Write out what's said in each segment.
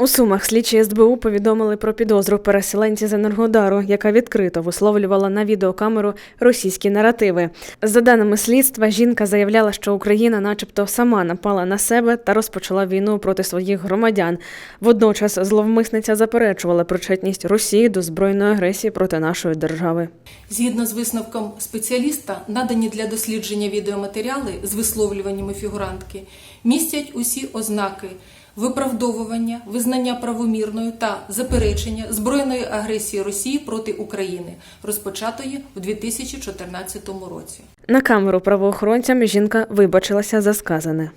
У Сумах слідчі СБУ повідомили про підозру переселенці з Енергодару, яка відкрито висловлювала на відеокамеру російські наративи. За даними слідства, жінка заявляла, що Україна, начебто, сама напала на себе та розпочала війну проти своїх громадян. Водночас зловмисниця заперечувала причетність Росії до збройної агресії проти нашої держави. Згідно з висновком спеціаліста, надані для дослідження відеоматеріали з висловлюваннями фігурантки містять усі ознаки виправдовування, визнання правомірною та заперечення збройної агресії Росії проти України, розпочатої у 2014 році. На камеру правоохоронцям жінка вибачилася за сказане.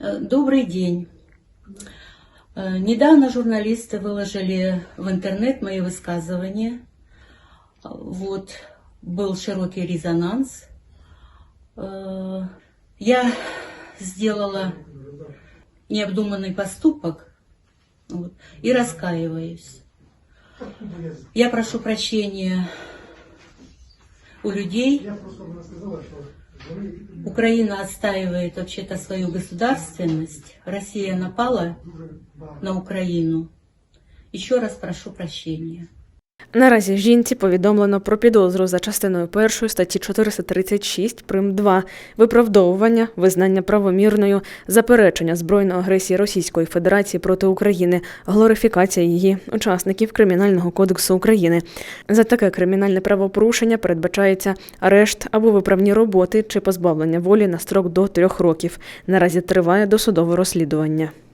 Э, Добрый день. Э, Недавно журналисты выложили в интернет мои высказывания. Э, Вот был широкий резонанс. Э, Я сделала необдуманный поступок вот, и раскаиваюсь. Я прошу прощения у людей. Украина отстаивает вообще-то свою государственность. Россия напала на Украину. Еще раз прошу прощения. Наразі жінці повідомлено про підозру за частиною першої статті 436 прим 2 виправдовування, визнання правомірною, заперечення збройної агресії Російської Федерації проти України, глорифікація її учасників Кримінального кодексу України. За таке кримінальне правопорушення передбачається арешт або виправні роботи чи позбавлення волі на строк до трьох років. Наразі триває досудове розслідування.